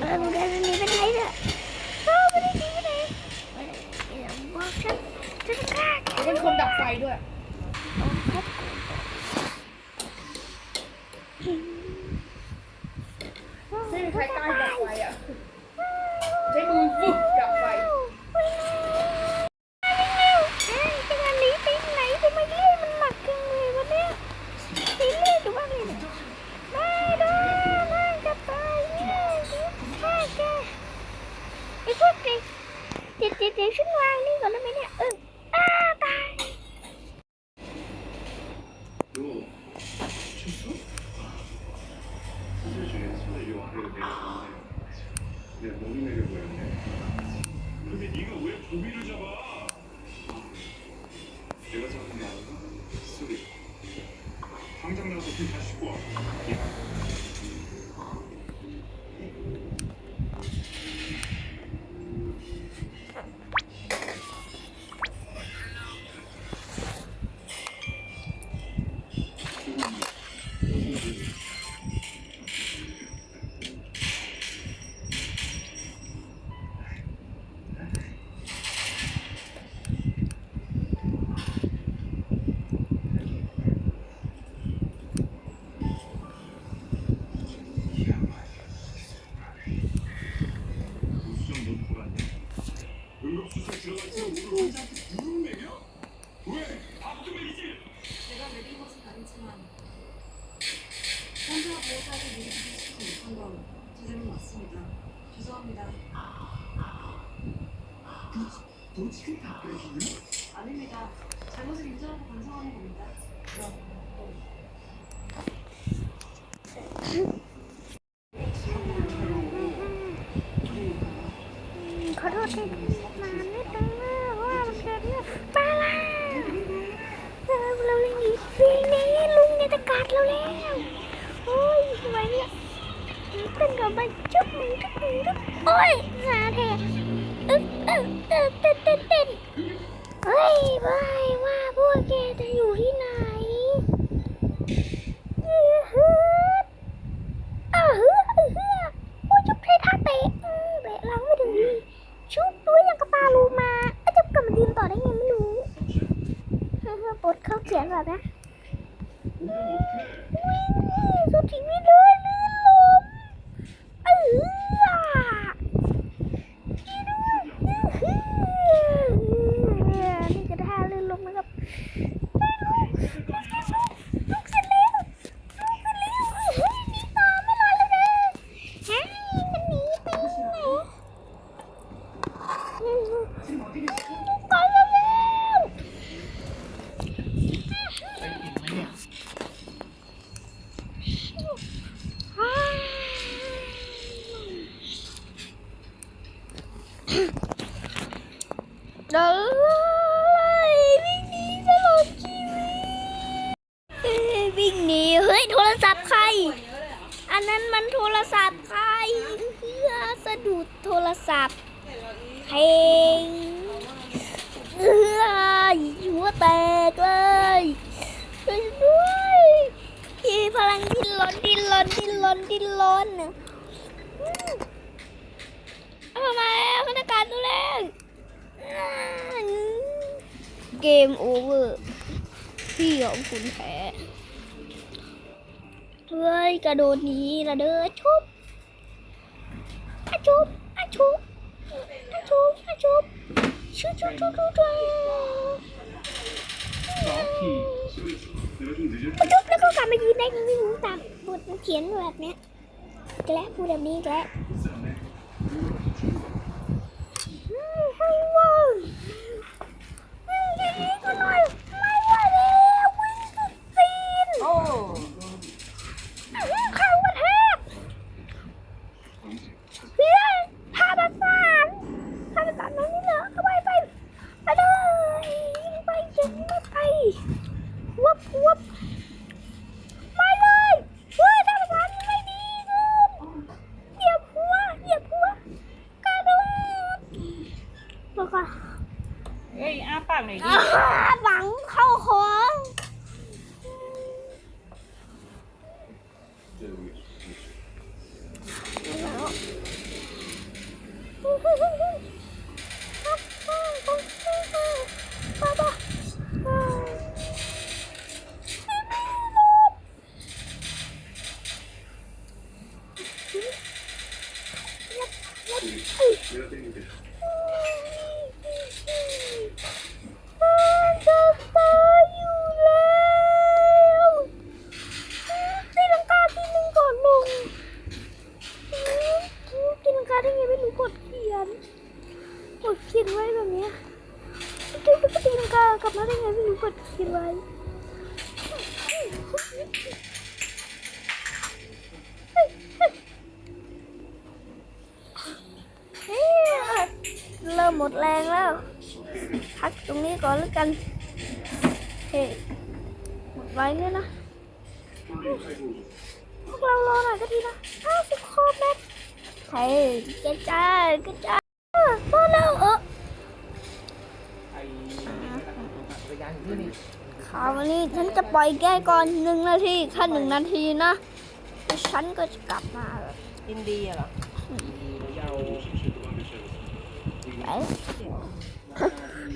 เออมึงเดินหนีไปไหนเนี่ยเออไม่ได้หนีไปไหนไม่ได้เดี๋ยวบอกฉันฉันจะฆ่าแกแล้วเป็นคนดับไฟด้วย 당장 나가서 씻고 와 เต้นกับไปจุ๊บจุ๊บจุ๊บโอ้ยหาแทนอึ๊บอึ๊บอึ๊บเต้นเต้นเต้นเฮ้ยบายว่าพวกแกจะอยู่ที่ไหนอือฮึอ่าฮึอือฮึโอ้ยจุ๊บเทท่าเตะอือเตะหลังไม่ถึงดีชุบด้วยยังกระปาลูมาก็จะกลับมายืนต่อได้ไงไม่รู้เฮ้ยปลดเข้าเขียนแบบนะ เดินเลยวิ่งหนีตลอดชีวิตเอ้ยวิ่งหนีเฮ้ยโทรศัพท์ใคร อันนั้นมันโทรศัพท์ใครเพื่อสะดุดโทรศัพท์เพลงเอ้ยหัวแตกเลยช่วยด้วยมีพลังดิ้นรนดิ้นรนดิ้นรนดิ้นรนน่ะอืมเอามาแล้วคณะการตัวแรก เกมโอเวอร์พี่ยอมคุณแพ้เฮ้ยกระโดดนี้ละเด้อชุบอาชุบอาชุบอาชุบอาชุบชุบชุบชุบชุบชุบชุบแล้วก็กลับมายืนได้ไม่รู้ตามบทเขียนแบบเนี้ยแกล้พูดแบบนี้แกล้ แล้วก็เฮ้ยอ้าปากหน่อยดิอ่าหวังเข้าของ ลังกากลับมาได้ไงไม่รู้กดเขียนไว้เฮ้ยเริ่มหมดแรงแล้ว พักตรงนี้ก่อนแล้วกันเฮ้ยหมดไว้เลยนะ พวกเรารอหน่อยก็ดีนะห้าสิบคอแมทเฮ้ยกระจายกระจายพอแล้วเออไอ้จักรานอก ที่นี่ข่าววันนี้ฉันจะปล่อยแกก่อนหนึ่งนาทีแค่หนึ่งนาทีนะแล้วฉันก็จะกลับมาแล้วอินเดียเหรอเยาวไป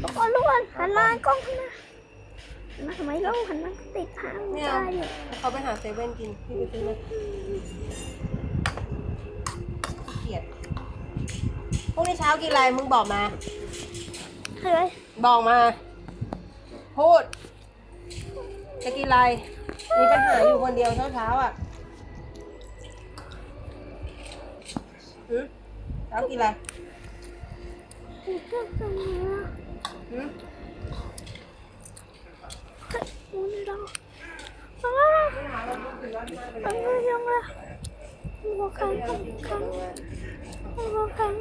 ทุกคนทุกคนหันมากล้องหันมาหันมาทำไมเล่าหันมาติดทางไม่ได้เนี่ยเขาไปหาเซเว่นกินพี่ไปซื้อมาเกลียดพรุ่งนี้เช้ากินอะไรมึงบอกมา เฮ้ยบอกมา พูด จะกินอะไร มีปัญหาอยู่คนเดียวเช้าเช้าอะหืมเช้ากินอะไรหืมเฮ้ยมันเราอ้าวมันไม่ยังหัวแข็งแข็งแข็งหัวแข็ง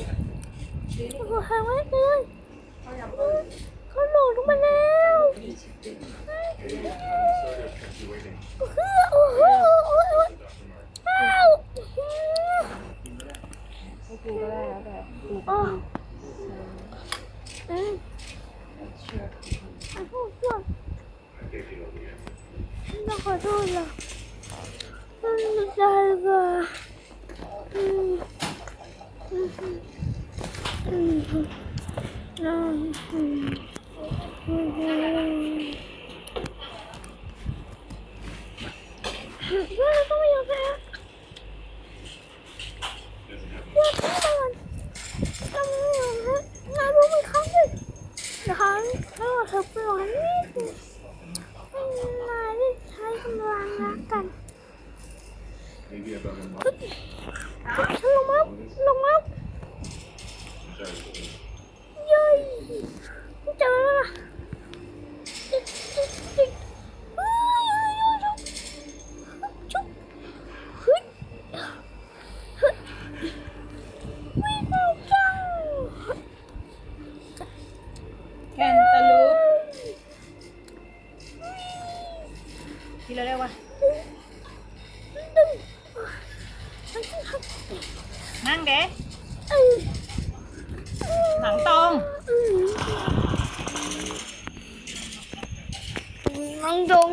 หัวแข็งไว้เลยเขาหลุดลงมาแล้ว 我喝，我喝，我我我，啊！我喝。啊！嗯。然后我算，真的好痛呀！嗯，下一个，嗯，嗯嗯，嗯嗯。Mm-hmm. กินแล้วได้วะนั่งเด้หนังตรงน้องดง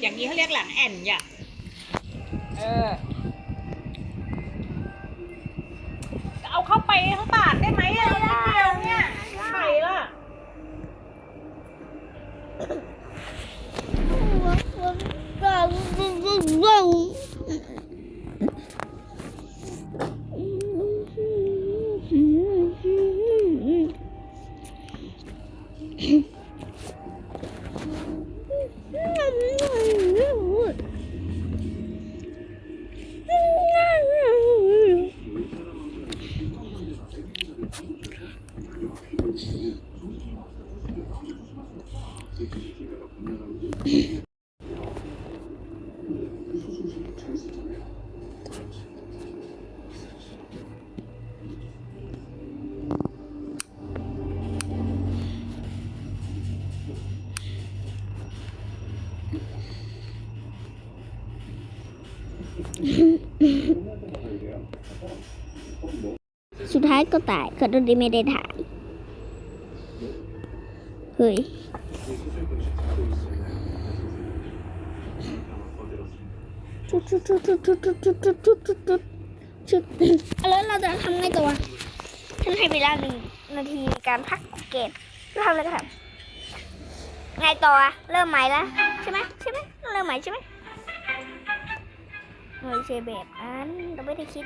อย่างนี้เขาเรียกหลังแอนอย่ะเออเอาเข้าไปทั้งปากได้ไหมอะนิดเดียว 누가 우... สุดท้ายก็ตายก็โดนที่ไม่ได้ถ่าย เฮ้ยจุดจุดจุดจุดจุดจุดจุดจุดจุดจุดจุดจุดแล้วเราจะทำไงต่อวะฉันให้เวลาหนึ่งนาทีการพักเกมเราทำอะไรกันไงต่ออะเริ่มใหม่ละใช่ไหมใช่ไหมเริ่มใหม่ใช่ไหม ไม่ใช่แบบนั้นเราไม่ได้คิด